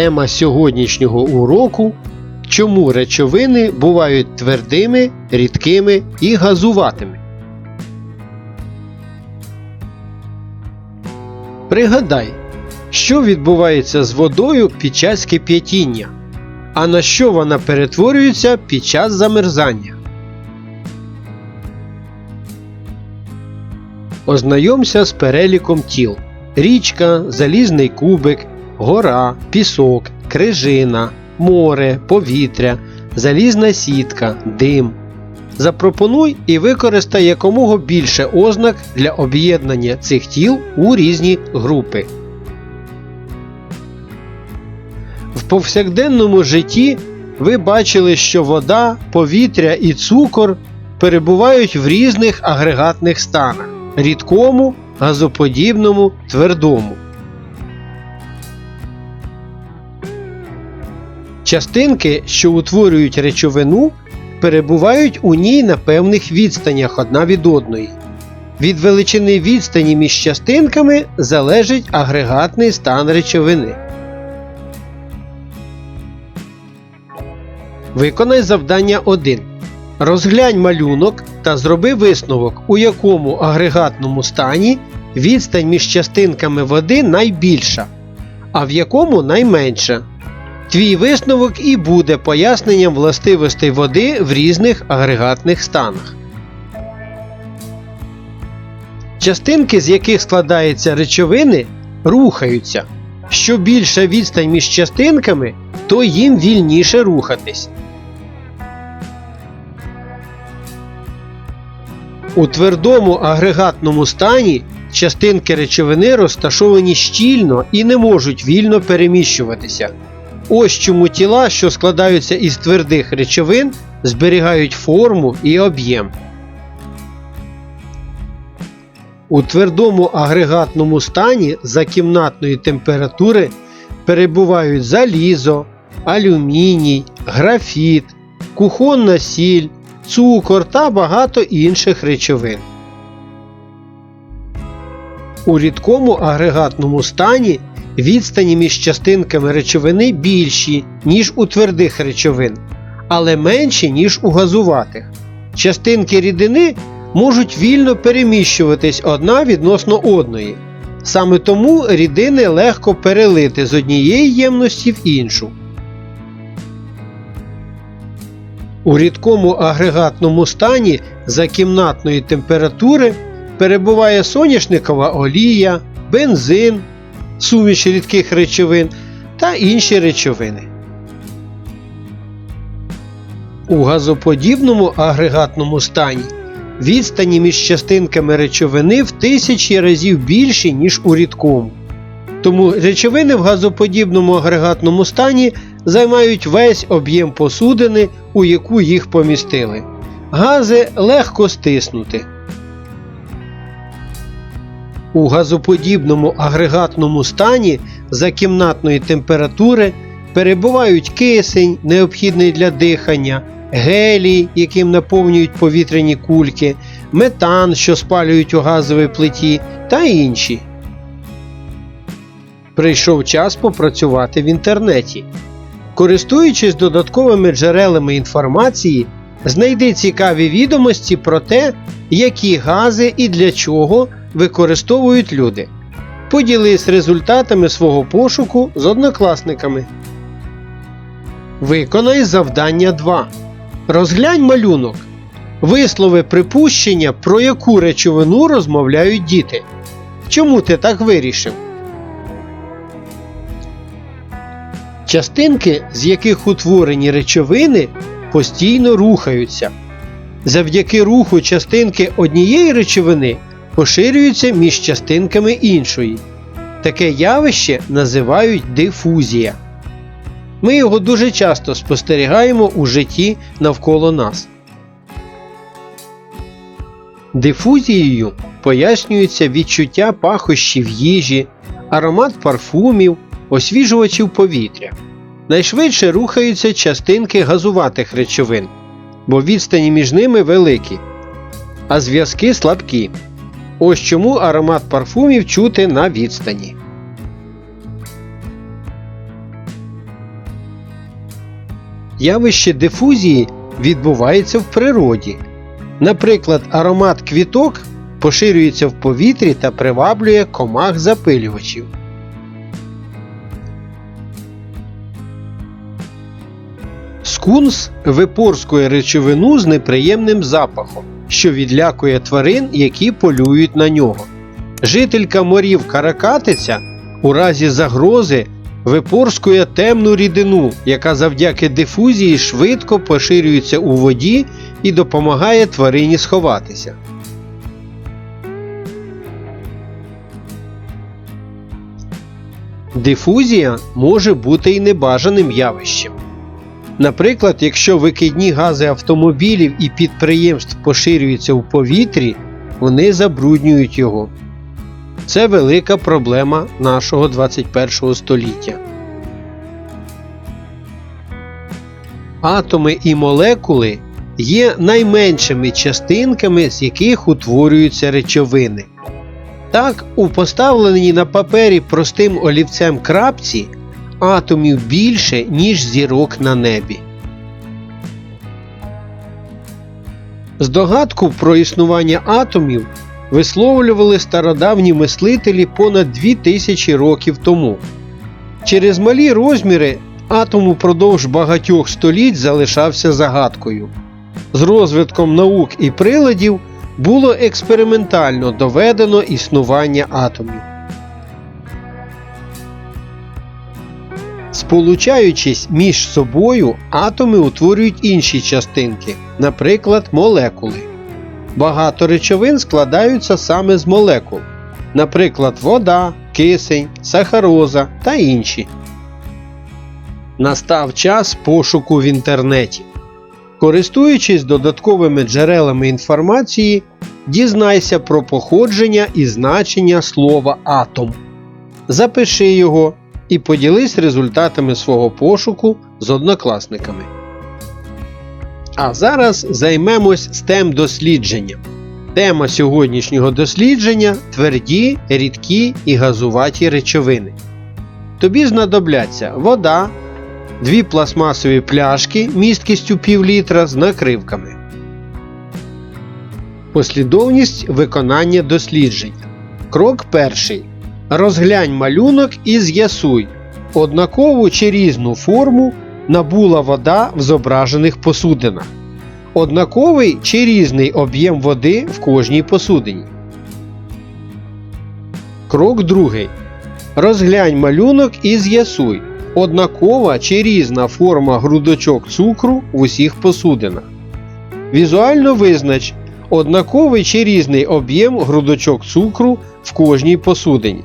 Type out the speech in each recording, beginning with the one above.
Тема сьогоднішнього уроку Чому речовини бувають твердими, рідкими і газуватими. Пригадай, що відбувається з водою під час кип'ятіння, а на що вона перетворюється під час замерзання. Ознайомся з переліком тіл: річка, залізний кубик, гора, пісок, крижина, море, повітря, залізна сітка, дим. Запропонуй і використай якомога більше ознак для об'єднання цих тіл у різні групи. В повсякденному житті ви бачили, що вода, повітря і цукор перебувають в різних агрегатних станах рідкому, газоподібному, твердому. Частинки, що утворюють речовину, перебувають у ній на певних відстанях одна від одної. Від величини відстані між частинками залежить агрегатний стан речовини. Виконай завдання 1. Розглянь малюнок та зроби висновок, у якому агрегатному стані відстань між частинками води найбільша, а в якому найменша. Твій висновок і буде поясненням властивостей води в різних агрегатних станах. Частинки, з яких складаються речовини, рухаються. Що більша відстань між частинками, то їм вільніше рухатись. У твердому агрегатному стані частинки речовини розташовані щільно і не можуть вільно переміщуватися. Ось чому тіла, що складаються із твердих речовин, зберігають форму і об'єм. У твердому агрегатному стані за кімнатної температури перебувають залізо, алюміній, графіт, кухонна сіль, цукор та багато інших речовин. У рідкому агрегатному стані відстані між частинками речовини більші, ніж у твердих речовин, але менші, ніж у газуватих. Частинки рідини можуть вільно переміщуватись одна відносно одної. Саме тому рідини легко перелити з однієї ємності в іншу. У рідкому агрегатному стані за кімнатної температури перебуває соняшникова олія, бензин, суміш рідких речовин та інші речовини. У газоподібному агрегатному стані відстані між частинками речовини в тисячі разів більші, ніж у рідкому. Тому речовини в газоподібному агрегатному стані займають весь об'єм посудини, у яку їх помістили. Гази легко стиснути. У газоподібному агрегатному стані за кімнатної температури перебувають кисень, необхідний для дихання, гелій, яким наповнюють повітряні кульки, метан, що спалюють у газовій плиті, та інші. Прийшов час попрацювати в інтернеті. Користуючись додатковими джерелами інформації, знайди цікаві відомості про те, які гази і для чого використовують люди. Поділись результатами свого пошуку з однокласниками. Виконай завдання 2. Розглянь малюнок. Вислови припущення, про яку речовину розмовляють діти. Чому ти так вирішив? Частинки, з яких утворені речовини, постійно рухаються. Завдяки руху частинки однієї речовини поширюються між частинками іншої. Таке явище називають дифузія. Ми його дуже часто спостерігаємо у житті навколо нас. Дифузією пояснюється відчуття пахощів їжі, аромат парфумів, освіжувачів повітря. Найшвидше рухаються частинки газуватих речовин, бо відстані між ними великі, а зв'язки слабкі. Ось чому аромат парфумів чути на відстані. Явище дифузії відбувається в природі. Наприклад, аромат квіток поширюється в повітрі та приваблює комах запилювачів. Скунс випорскує речовину з неприємним запахом, що відлякує тварин, які полюють на нього. Жителька морів каракатиця у разі загрози випорскує темну рідину, яка завдяки дифузії швидко поширюється у воді і допомагає тварині сховатися. Дифузія може бути і небажаним явищем. Наприклад, якщо викидні гази автомобілів і підприємств поширюються у повітрі, вони забруднюють його. Це велика проблема нашого 21 століття. Атоми і молекули є найменшими частинками, з яких утворюються речовини. Так, у поставленій на папері простим олівцем крапці атомів більше, ніж зірок на небі. Здогадку про існування атомів висловлювали стародавні мислителі понад 2000 років тому. Через малі розміри атом упродовж багатьох століть залишався загадкою. З розвитком наук і приладів було експериментально доведено існування атомів. Сполучаючись між собою, атоми утворюють інші частинки, наприклад, молекули. Багато речовин складаються саме з молекул, наприклад, вода, кисень, сахароза та інші. Настав час пошуку в інтернеті. Користуючись додатковими джерелами інформації, дізнайся про походження і значення слова атом. Запиши його і поділись результатами свого пошуку з однокласниками. А зараз займемось STEM дослідженням. Тема сьогоднішнього дослідження тверді, рідкі і газуваті речовини. Тобі знадобляться вода, дві пластмасові пляшки місткістю пів літра з накривками. Послідовність виконання дослідження. Крок перший. Розглянь малюнок і з'ясуй, однакову чи різну форму набула вода в зображених посудинах. Однаковий чи різний об'єм води в кожній посудині. Крок другий. Розглянь малюнок і з'ясуй, однакова чи різна форма грудочок цукру в усіх посудинах. Візуально визнач, однаковий чи різний об'єм грудочок цукру в кожній посудині.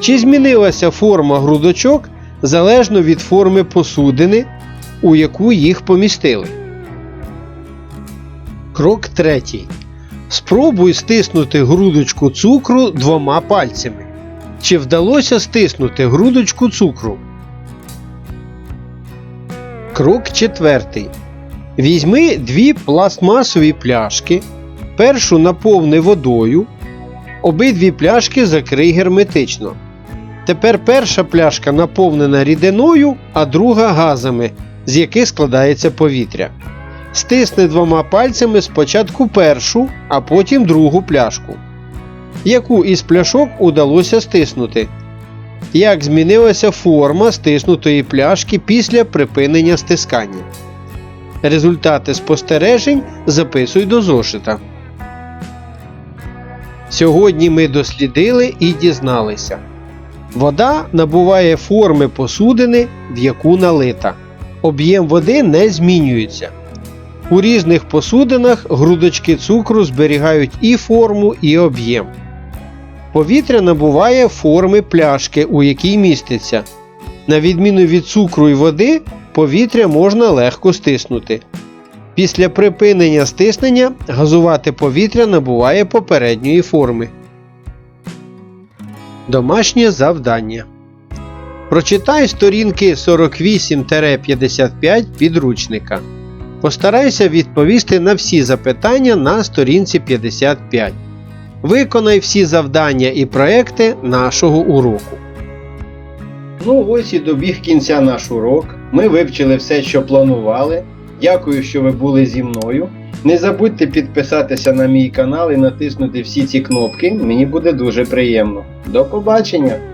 Чи змінилася форма грудочок залежно від форми посудини, у яку їх помістили. Крок третій. Спробуй стиснути грудочку цукру двома пальцями. Чи вдалося стиснути грудочку цукру? Крок четвертий. Візьми дві пластмасові пляшки. Першу наповни водою. Обидві пляшки закрий герметично. Тепер перша пляшка наповнена рідиною, а друга газами, з яких складається повітря. Стисни двома пальцями спочатку першу, а потім другу пляшку. Яку із пляшок удалося стиснути? Як змінилася форма стиснутої пляшки після припинення стискання? Результати спостережень записуй до зошита. Сьогодні ми дослідили і дізналися. Вода набуває форми посудини, в яку налита. Об'єм води не змінюється. У різних посудинах грудочки цукру зберігають і форму, і об'єм. Повітря набуває форми пляшки, у якій міститься. На відміну від цукру і води, повітря можна легко стиснути. Після припинення стиснення газувати повітря набуває попередньої форми. Домашнє завдання. Прочитай сторінки 48-55 підручника. Постарайся відповісти на всі запитання на сторінці 55. Виконай всі завдання і проекти нашого уроку. Ну ось і добіг кінця наш урок. Ми вивчили все, що планували. Дякую, що ви були зі мною. Не забудьте підписатися на мій канал і натиснути всі ці кнопки. Мені буде дуже приємно. До побачення!